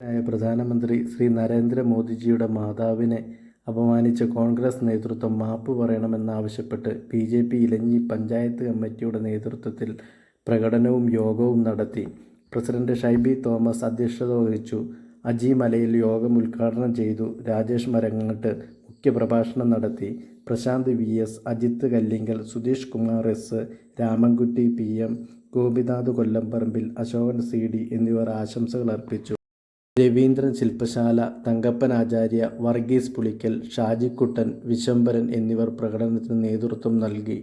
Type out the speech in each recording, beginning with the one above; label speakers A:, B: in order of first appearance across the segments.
A: ായ പ്രധാനമന്ത്രി ശ്രീ നരേന്ദ്രമോദിജിയുടെ മാതാവിനെ അപമാനിച്ച കോൺഗ്രസ് നേതൃത്വം മാപ്പ് പറയണമെന്നാവശ്യപ്പെട്ട് B J P Elanji panchayat കമ്മിറ്റിയുടെ നേതൃത്വത്തിൽ പ്രകടനവും യോഗവും നടത്തി. പ്രസിഡന്റ് ഷൈബി തോമസ് അധ്യക്ഷത വഹിച്ചു. അജി മലയിൽ യോഗം ഉദ്ഘാടനം ചെയ്തു. രാജേഷ് മരങ്ങട്ട് മുഖ്യപ്രഭാഷണം നടത്തി. Prashanth V S Ajith Kallinkal Sudheesh Kumar S Ramankutty P M Gopinath Kollamparambil Asokan C D എന്നിവർ ആശംസകൾ അർപ്പിച്ചു. രവീന്ദ്രൻ ശില്പശാല തങ്കപ്പൻ ആചാര്യ വർഗീസ് പുളിക്കൽ ഷാജിക്കുട്ടൻ വിശംബരൻ എന്നിവർ പ്രകടനത്തിന് നേതൃത്വം നൽകി.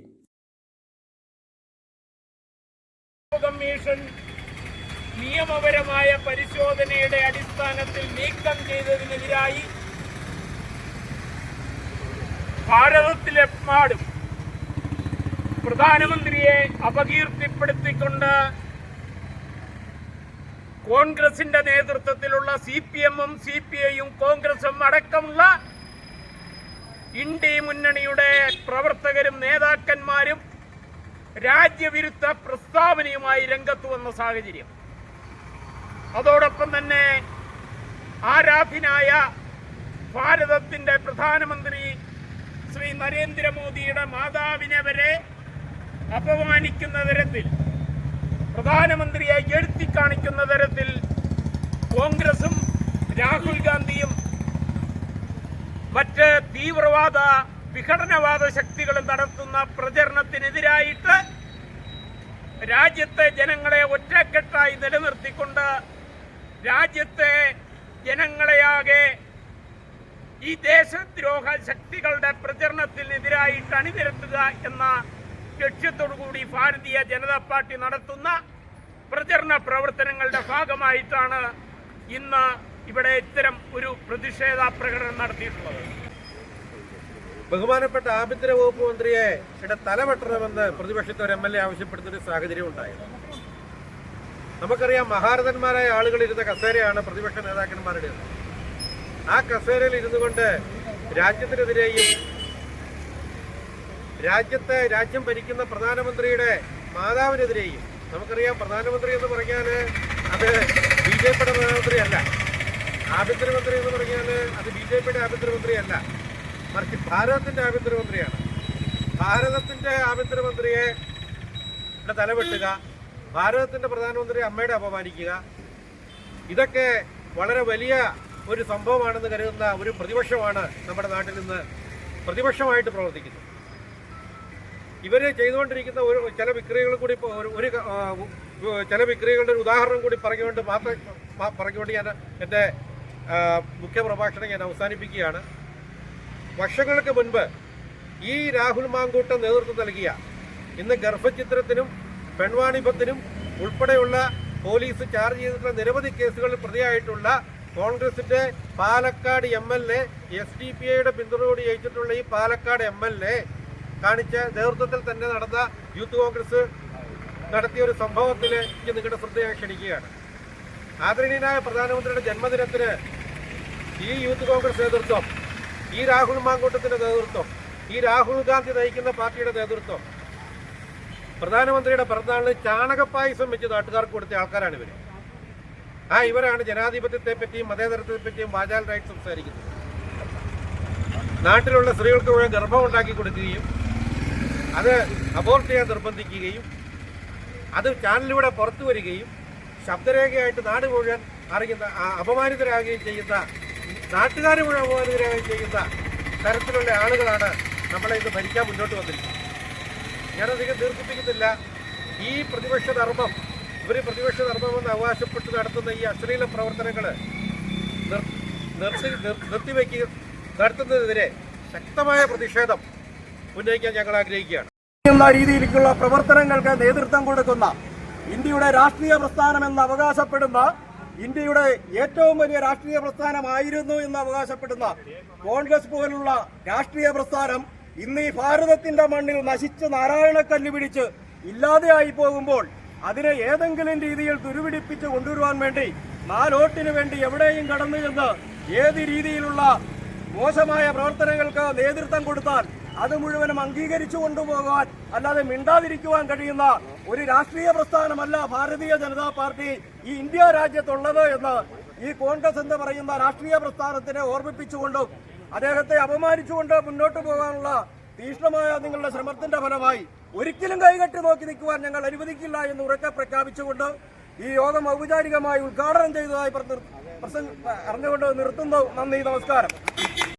B: കമ്മീഷൻ നിയമപരമായ പരിശോധനയുടെ അടിസ്ഥാനത്തിൽ നീക്കം ചെയ്തതിനെതിരായി ഭാരതത്തിലെമ്പാടും പ്രധാനമന്ത്രിയെ അപകീർത്തിപ്പെടുത്തിക്കൊണ്ട് കോൺഗ്രസിന്റെ നേതൃത്വത്തിലുള്ള സി പി എമ്മും സി പി ഐയും കോൺഗ്രസും അടക്കമുള്ള ഇന്ത്യ മുന്നണിയുടെ പ്രവർത്തകരും നേതാക്കന്മാരും രാജ്യവിരുദ്ധ പ്രസ്താവനയുമായി രംഗത്ത് വന്ന സാഹചര്യം. അതോടൊപ്പം തന്നെ ആരാധനായ ഭാരതത്തിന്റെ പ്രധാനമന്ത്രി ശ്രീ നരേന്ദ്രമോദിയുടെ മാതാവിനെ വരെ അപമാനിക്കുന്ന തരത്തിൽ പ്രധാനമന്ത്രിയെ എഴുത്തി കാണിക്കുന്ന തരത്തിൽ കോൺഗ്രസും രാഹുൽ ഗാന്ധിയും മറ്റ് തീവ്രവാദ വിഘടനവാദ ശക്തികളും നടത്തുന്ന പ്രചരണത്തിനെതിരായിട്ട് രാജ്യത്തെ ജനങ്ങളെ ഒറ്റക്കെട്ടായി നിലനിർത്തിക്കൊണ്ട് രാജ്യത്തെ ജനങ്ങളെയാകെ ഈ ദേശദ്രോഹ ശക്തികളുടെ പ്രചരണത്തിനെതിരായിട്ട് അണിനിരത്തുക എന്ന ലക്ഷ്യത്തോടുകൂടി ഭാരതീയ ജനതാ പാർട്ടി നടത്തുന്ന പ്രചരണ പ്രവർത്തനങ്ങളുടെ ഭാഗമായിട്ടാണ് ഇന്ന് ഇവിടെ ഇത്തരം ഒരു പ്രതിഷേധ പ്രകടനം നടത്തിയിട്ടുള്ളത്.
C: ബഹുമാനപ്പെട്ട ആഭ്യന്തര വകുപ്പ് മന്ത്രിയെ തലവെട്ടണമെന്ന് പ്രതിപക്ഷത്തെ ഒരു എം എൽ എ ആവശ്യപ്പെടുന്ന സാഹചര്യം ഉണ്ടായത് നമുക്കറിയാം മഹാരഥന്മാരായ ആളുകൾ ഇരുന്ന കസേരയാണ് പ്രതിപക്ഷ നേതാക്കന്മാരുടെ ആ കസേരയിൽ ഇരുന്നുകൊണ്ട് രാജ്യത്തിനെതിരെയും രാജ്യത്തെ രാജ്യം ഭരിക്കുന്ന പ്രധാനമന്ത്രിയുടെ മാതാവിനെതിരെയും നമുക്കറിയാം പ്രധാനമന്ത്രി എന്ന് പറഞ്ഞാൽ അത് ബി ജെ പിയുടെ പ്രധാനമന്ത്രി അല്ല ആഭ്യന്തരമന്ത്രി എന്ന് പറഞ്ഞാൽ അത് ബി ജെ പിയുടെ ആഭ്യന്തരമന്ത്രി അല്ല മറിച്ച് ഭാരതത്തിന്റെ ആഭ്യന്തരമന്ത്രിയാണ്. ഭാരതത്തിന്റെ ആഭ്യന്തരമന്ത്രിയെ തലവെട്ടുക ഭാരതത്തിന്റെ പ്രധാനമന്ത്രി അമ്മയുടെ അപമാനിക്കുക ഇതൊക്കെ വളരെ വലിയ ഒരു സംഭവമാണെന്ന് കരുതുന്ന ഒരു പ്രതിപക്ഷമാണ് നമ്മുടെ നാട്ടിൽ നിന്ന് പ്രതിപക്ഷമായിട്ട് പ്രവർത്തിക്കുന്നത്. ഇവർ ചെയ്തുകൊണ്ടിരിക്കുന്ന ഒരു ചില വിക്രിയകൾ കൂടി ഒരു ചില വിക്രിയകളുടെ ഒരു ഉദാഹരണം കൂടി പറഞ്ഞുകൊണ്ട് മാത്രം പറഞ്ഞുകൊണ്ട് ഞാൻ എന്റെ ആ, മുഖ്യ പ്രഭാഷണം ഞാൻ അവസാനിപ്പിക്കുകയാണ്. വർഷങ്ങൾക്ക് മുൻപ് ഈ രാഹുൽ മാങ്കൂട്ടം നേതൃത്വം നൽകിയ ഇന്ന് ഗർഭചിത്രത്തിനും പെൺവാണിഭത്തിനും ഉൾപ്പെടെയുള്ള പോലീസ് ചാർജ് ചെയ്തിട്ടുള്ള നിരവധി കേസുകളിൽ പ്രതിയായിട്ടുള്ള കോൺഗ്രസിന്റെ Palakkad M L A S D P ഐയുടെ പിന്തുണയോട് ജയിച്ചിട്ടുള്ള ഈ പാലക്കാട് എം എൽ എ കാണിച്ച നേതൃത്വത്തിൽ തന്നെ നടന്ന യൂത്ത് കോൺഗ്രസ് നടത്തിയ ഒരു സംഭവത്തിൽ എനിക്ക് നിങ്ങളുടെ ശ്രദ്ധയെ ക്ഷണിക്കുകയാണ്. ആദരണീയനായ പ്രധാനമന്ത്രിയുടെ ജന്മദിനത്തിന് ഈ യൂത്ത് കോൺഗ്രസ് നേതൃത്വം ഈ രാഹുൽ മാങ്കൂട്ടത്തിന്റെ നേതൃത്വം ഈ രാഹുൽ ഗാന്ധി നയിക്കുന്ന പാർട്ടിയുടെ നേതൃത്വം പ്രധാനമന്ത്രിയുടെ പിറന്നാളിന് ചാണകപ്പായസം വെച്ച് നാട്ടുകാർക്ക് കൊടുത്ത ആൾക്കാരാണ് ഇവർ ആ ഇവരാണ് ജനാധിപത്യത്തെ പറ്റിയും മതേതരത്തെ പറ്റിയും വാചാൽ റൈറ്റ് സംസാരിക്കുന്നത്. നാട്ടിലുള്ള സ്ത്രീകൾക്ക് മുഴുവൻ ഗർഭം ഉണ്ടാക്കി കൊടുക്കുകയും അത് അബോർട്ട് ചെയ്യാൻ നിർബന്ധിക്കുകയും അത് ചാനലിലൂടെ പുറത്തു വരികയും ശബ്ദരേഖയായിട്ട് നാട് മുഴുവൻ അറിയുന്ന അപമാനിതരാകുകയും ചെയ്യുന്ന നാട്ടുകാർ മുഴുവൻ അപമാനിതരാകുകയും ചെയ്യുന്ന തരത്തിലുള്ള ആളുകളാണ് നമ്മളെ ഇന്ന് ഭരിക്കാൻ മുന്നോട്ട് വന്നിരിക്കുന്നത്. ഞാനധികം ദീർഘിപ്പിക്കുന്നില്ല. ഈ പ്രതിപക്ഷ ധർമ്മം ഇവർ പ്രതിപക്ഷ ധർമ്മമെന്ന് അവകാശപ്പെട്ട് നടത്തുന്ന ഈ അശ്ലീല പ്രവർത്തനങ്ങൾ നിർത്തി നിർ- നിർത്തിവെക്കുക നടത്തുന്നതിനെതിരെ ശക്തമായ പ്രതിഷേധം ഉന്നയിക്കാൻ ഞങ്ങൾ ആഗ്രഹിക്കുകയാണ്.
D: എന്ന രീതിയിലേക്കുള്ള പ്രവർത്തനങ്ങൾക്ക് നേതൃത്വം കൊടുക്കുന്ന ഇന്ത്യയുടെ രാഷ്ട്രീയ പ്രസ്ഥാനം എന്ന് അവകാശപ്പെടുന്ന ഇന്ത്യയുടെ ഏറ്റവും വലിയ രാഷ്ട്രീയ പ്രസ്ഥാനമായിരുന്നു എന്ന് അവകാശപ്പെടുന്ന കോൺഗ്രസ് പോലുള്ള രാഷ്ട്രീയ പ്രസ്ഥാനം ഇന്ന് ഈ ഭാരതത്തിന്റെ മണ്ണിൽ നശിച്ച് നാരായണക്കല്ല് പിടിച്ച് ഇല്ലാതെയായി പോകുമ്പോൾ അതിനെ ഏതെങ്കിലും രീതിയിൽ ദുരുപിടിപ്പിച്ച് കൊണ്ടുവരുവാൻ വേണ്ടി നാലോട്ടിനു വേണ്ടി എവിടെയും കടന്നു ചെന്ന് ഏത് രീതിയിലുള്ള മോശമായ പ്രവർത്തനങ്ങൾക്ക് നേതൃത്വം കൊടുത്താൽ അത് മുഴുവനും അംഗീകരിച്ചു കൊണ്ടുപോകാൻ അല്ലാതെ മിണ്ടാതിരിക്കുവാൻ കഴിയുന്ന ഒരു രാഷ്ട്രീയ പ്രസ്ഥാനമല്ല ഭാരതീയ ജനതാ പാർട്ടി ഈ ഇന്ത്യ രാജ്യത്തുള്ളത് എന്ന് ഈ കോൺഗ്രസ് എന്ന് പറയുന്ന രാഷ്ട്രീയ പ്രസ്ഥാനത്തിനെ ഓർമ്മിപ്പിച്ചുകൊണ്ടും അദ്ദേഹത്തെ അപമാനിച്ചുകൊണ്ട് മുന്നോട്ട് പോകാനുള്ള തീഷ്ണമായ നിങ്ങളുടെ ശ്രമത്തിന്റെ ഫലമായി ഒരിക്കലും കൈകെട്ടി നോക്കി നിൽക്കുവാൻ ഞങ്ങൾ അനുവദിക്കില്ല എന്ന് ഉറക്കെ പ്രഖ്യാപിച്ചുകൊണ്ട് ഈ യോഗം ഔപചാരികമായി ഉദ്ഘാടനം ചെയ്തതായി അറിഞ്ഞുകൊണ്ട് നിർത്തുന്നു. നന്ദി നമസ്കാരം.